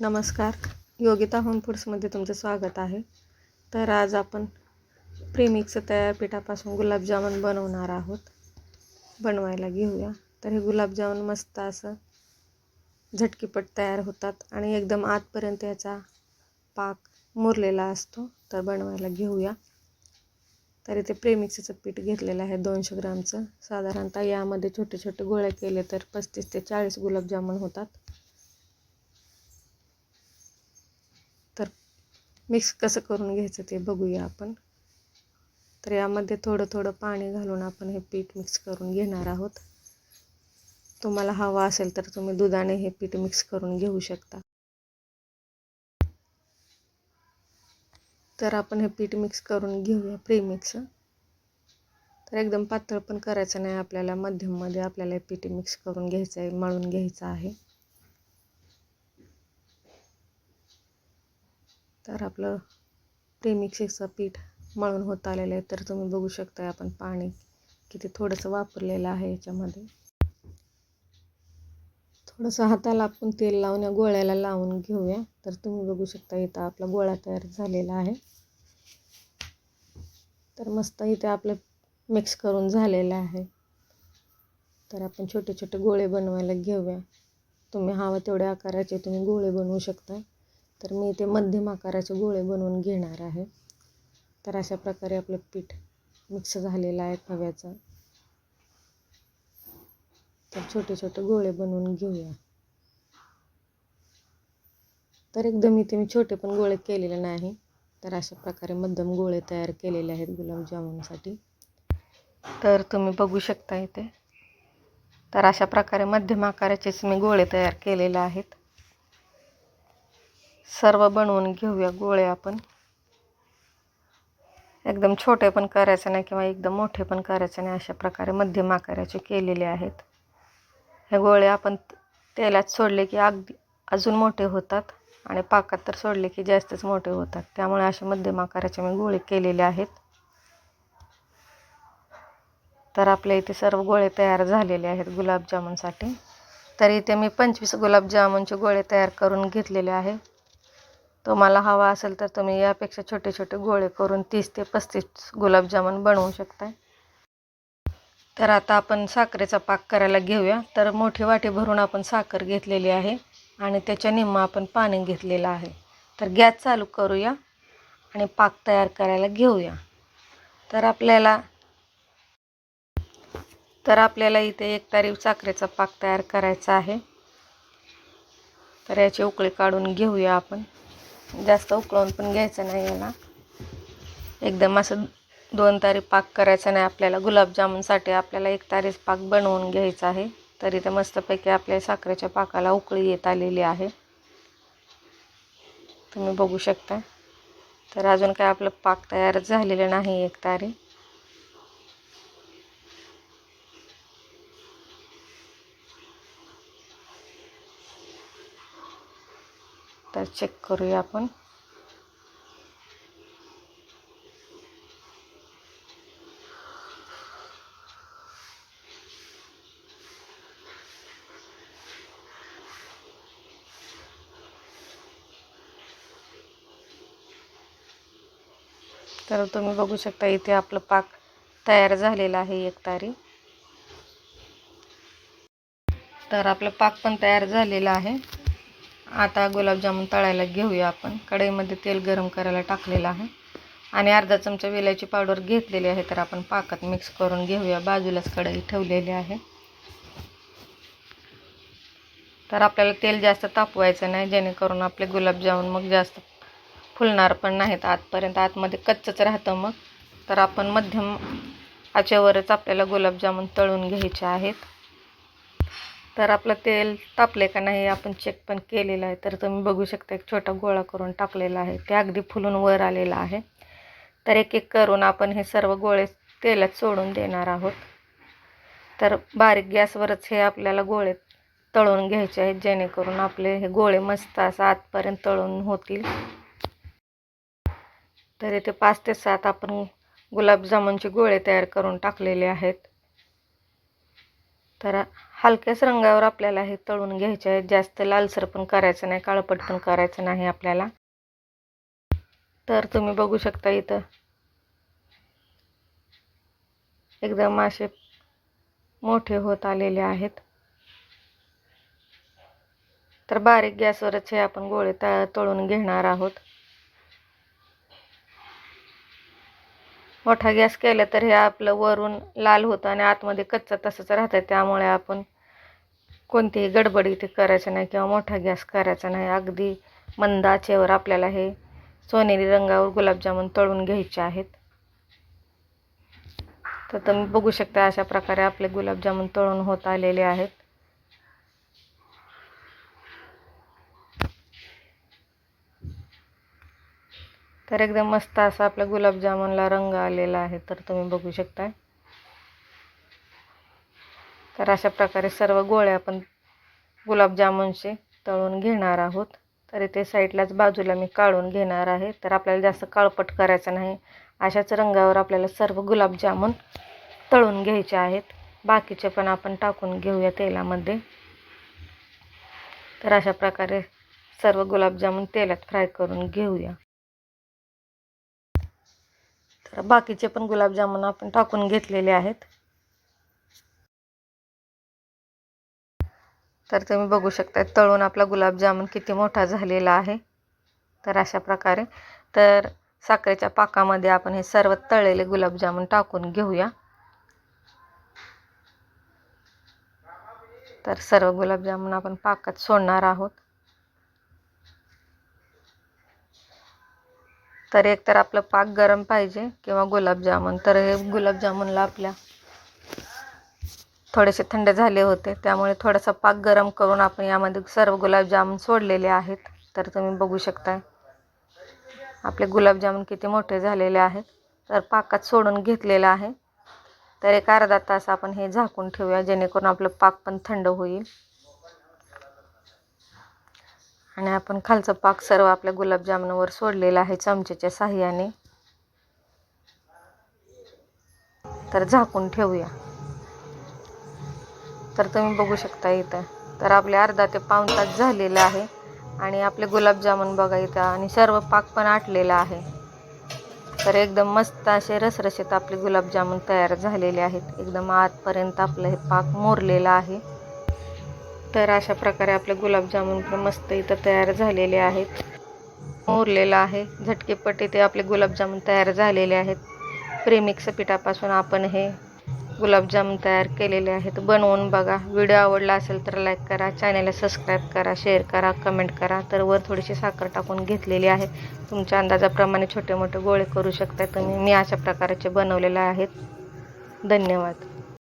नमस्कार. योगिता होम फूड्समध्ये तुमचं स्वागत आहे. तर आज आपण प्रेमिक्स तयार पिठापासून गुलाबजामुन बनवणार आहोत. बनवायला घेऊया. तर हे गुलाबजामुन मस्त असं झटकीपट तयार होतात आणि एकदम आतपर्यंत याचा पाक मुरलेला असतो. तर बनवायला घेऊया. तर इथे प्रेमिक्सचं पीठ घेतलेलं आहे दोनशे ग्रामचं. साधारणतः यामध्ये छोटे छोटे गोळ्या केले तर पस्तीस ते चाळीस गुलाबजामुन होतात. मिक्स कसं करून घ्यायचं ते बघूया आपण. तर यामध्ये थोडं थोडं पाणी घालून आपण हे पीठ मिक्स करून घेणार आहोत. तुम्हाला हवा असेल तर तुम्ही दुधाने हे पीठ मिक्स करून घेऊ शकता. तर आपण हे पीठ मिक्स करून घेऊया प्रीमिक्स. तर एकदम पातळ पण करायचं नाही आपल्याला मध्यममध्ये आपल्याला हे पीठ मिक्स करून घ्यायचं आहे मळून घ्यायचं आहे. तर आपलं प्रेमिक्सेचं पीठ मळून होत आलेलं आहे. तर तुम्ही बघू शकता आपण पाणी किती थोडंसं वापरलेलं आहे याच्यामध्ये. थोडंसं हाताला आपण तेल लावून या गोळ्याला लावून घेऊया. तर तुम्ही बघू शकता इथं आपला गोळा तयार झालेला आहे. तर मस्त इथे आपलं मिक्स करून झालेलं आहे. तर आपण छोटे छोटे गोळे बनवायला घेऊया. तुम्ही हवं तेवढ्या आकाराचे तुम्ही गोळे बनवू शकता. तर मी इथे मध्यम आकाराचे गोळे बनवून घेणार आहे. तर अशा प्रकारे आपलं पीठ मिक्स झालेलं आहे खव्याचं तर छोटे छोटे गोळे बनवून घेऊया. तर एकदम इथे मी छोटे पण गोळे केलेले नाही. तर अशा प्रकारे मध्यम गोळे तयार केलेले आहेत गुलाबजामुनसाठी तर तुम्ही बघू शकता इथे. तर अशा प्रकारे मध्यम आकाराचेच मी गोळे तयार केलेले आहेत. सर्व बनवून घेऊया गोळे आपण. एकदम छोटे पण करायचे नाही किंवा एकदम मोठे पण करायचे नाही अशा प्रकारे मध्यम आकाराचे केलेले आहेत. हे गोळे आपण तेलात सोडले की अगदी अजून मोठे होतात आणि पाकात तर सोडले की जास्तच मोठे होतात. त्यामुळे असे मध्यम आकाराचे मी गोळे केलेले आहेत. तर आपल्या इथे सर्व गोळे तयार झालेले आहेत गुलाबजामुनसाठी. तर इथे मी पंचवीस गुलाबजामुनचे गोळे तयार करून घेतलेले आहे. तुम्हाला हवा असेल तर तुम्ही यापेक्षा छोटे छोटे गोळे करून तीस ते पस्तीस गुलाबजामुन बनवू शकता तर आता आपण साखरेचा पाक करायला घेऊया. तर मोठी वाटी भरून आपण साखर घेतलेली आहे आणि त्याच्या निम्मा आपण पाणी घेतलेलं आहे. तर गॅस चालू करूया आणि पाक तयार करायला घेऊया. तर आपल्याला तर आपल्याला इथे एक तारीव साखरेचा पाक तयार करायचा आहे. तर याची उकळी काढून घेऊया आपण. जास्त उकळून पण घ्यायचं नाही याला. एकदम असं दोन तारी पाक करायचा नाही आपल्याला. गुलाबजामुनसाठी आपल्याला एक तारीच पाक बनवून घ्यायचा आहे. तरी ते मस्तपैकी आपल्या साखरेच्या पाकाला उकळी येत आलेली आहे. तुम्ही बघू शकता. तर अजून काय आपलं पाक तयार झालेलं नाही एक तारी. चेक करूया आपण. तर तुम्ही बघू शकता इथे आपलं पाक तयार झालेलं आहे एक तारी. तर आपलं पाक पण तयार झालेलं आहे. आता गुलाबजामुन तळायला घेऊया आपण. कढईमध्ये तेल गरम करायला टाकलेलं आहे. आणि अर्धा चमचा वेलाची पावडर घेतलेली आहे तर आपण पाकात मिक्स करून घेऊया. बाजूलाच कढई ठेवलेली आहे. तर आपल्याला तेल जास्त तापवायचं नाही जेणेकरून आपले गुलाबजामुन मग जास्त फुलणार पण नाहीत आतपर्यंत. आतमध्ये कच्चंच राहतं मग. तर आपण मध्यम आचेवरच आपल्याला गुलाबजामुन तळून घ्यायचे आहेत. तर आपलं तेल तापले का नाही आपण चेक पण केलेलं आहे. तर तुम्ही बघू शकता एक छोटा गोळा करून टाकलेला आहे. ते अगदी फुलून वर आलेला आहे. तर एक एक करून आपण हे सर्व गोळे तेलात सोडून देणार आहोत. तर बारीक गॅसवरच हे आपल्याला गोळे तळून घ्यायचे आहेत जेणेकरून आपले हे गोळे मस्त असं आतपर्यंत तळून होतील. तर इथे पाच ते सात आपण गुलाबजामुनचे गोळे तयार करून टाकलेले आहेत. तर हलक्याच रंगावर आपल्याला हे तळून घ्यायचे आहे जास्त लालसर पण करायचं नाही काळपट पण करायचं नाही आपल्याला. तर तुम्ही बघू शकता इथं. एकदम असे मोठे होत आलेले आहेत. तर बारीक गॅसवरच हे आपण गोळे तळून घेणार आहोत. मोठा गॅस केला तर हे आपलं वरून लाल होतं आणि आतमध्ये कच्चं तसंच राहतं त्यामुळे आपण कोणतीही गडबड इथे करायचं नाही किंवा मोठा गॅस करायचा नाही. अगदी मंद आचेवर आपल्याला हे सोनेरी रंगावर गुलाबजामुन तळून घ्यायचे आहेत. तर तुम्ही बघू शकता अशा प्रकारे आपले गुलाबजामुन तळून होत आलेले आहेत. तर एकदम मस्त असा आपल्या गुलाबजामुनला रंग आलेला आहे तर तुम्ही बघू शकता तर अशा प्रकारे सर्व गोळ्या आपण गुलाबजामुनचे तळून घेणार आहोत. तर इथे साईडलाच बाजूला मी काढून घेणार आहे. तर आपल्याला जास्त काळपट करायचं नाही. अशाच रंगावर आपल्याला सर्व गुलाबजामुन तळून घ्यायचे आहेत. बाकीचे पण आपण टाकून घेऊया तेलामध्ये. तर अशा प्रकारे सर्व गुलाबजामुन तेलात फ्राय करून घेऊया. तर बाकीचे पण गुलाबजामुन आपण टाकून घेतलेले आहेत. तर तुम्ही बघू शकता तळून आपला गुलाबजामुन किती मोठा झालेला आहे. तर अशा प्रकारे तर साखरेच्या पाकामध्ये आपण हे सर्व तळलेले गुलाबजामुन टाकून घेऊया. तर सर्व गुलाबजामुन आपण पाकात सोडणार आहोत. तर एक तर आपलं पाक गरम पाहिजे किंवा गुलाबजामुन. तर हे गुलाबजामुनला आपल्या थोडेसे थंड झाले होते. त्यामुळे थोडासा पाक गरम करून आपण यामध्ये सर्व गुलाबजामुन सोडलेले आहेत. तर तुम्ही बघू शकताय. आपले गुलाबजामुन किती मोठे झालेले आहेत. तर पाकात सोडून घेतलेलं आहे. तर एक अर्धा तास आपण हे झाकून ठेवूया जेणेकरून आपलं पाक पण थंड होईल. आणि आपण खालचा पाक सर्व आपल्या गुलाबजामुनवर सोडलेला आहे चमच्याच्या साह्याने. तर झाकून ठेवूया. तर तुम्ही बघू शकता इथं. तर आपले अर्धा ते पाऊण तास झालेलं आहे आणि आपले गुलाबजामुन बघा इथं आणि सर्व पाक पण आटलेला आहे. तर एकदम मस्त असे रसरशीत आपले गुलाबजामुन तयार झालेले आहेत. एकदम आतपर्यंत आपलं हे पाक मोरलेलं आहे. तर अशा प्रकारे आपले गुलाबजामुन पण मस्त इथं तयार झालेले आहेत. मोरलेलं आहे. झटकेपट इथे आपले गुलाबजामुन तयार झालेले आहेत. प्रेमिक्स पिठापासून आपण हे गुलाबजामुन तयार केलेले आहेत. बनवून बघा. व्हिडिओ आवडला असेल तर लाईक करा. चॅनलला सबस्क्राईब करा शेअर करा कमेंट करा. तर वर थोडीशी साखर टाकून घेतलेली आहे. तुमच्या अंदाजाप्रमाणे छोटे मोठे गोळे करू शकता तुम्ही. मी अशा प्रकारचे बनवलेले आहेत. धन्यवाद.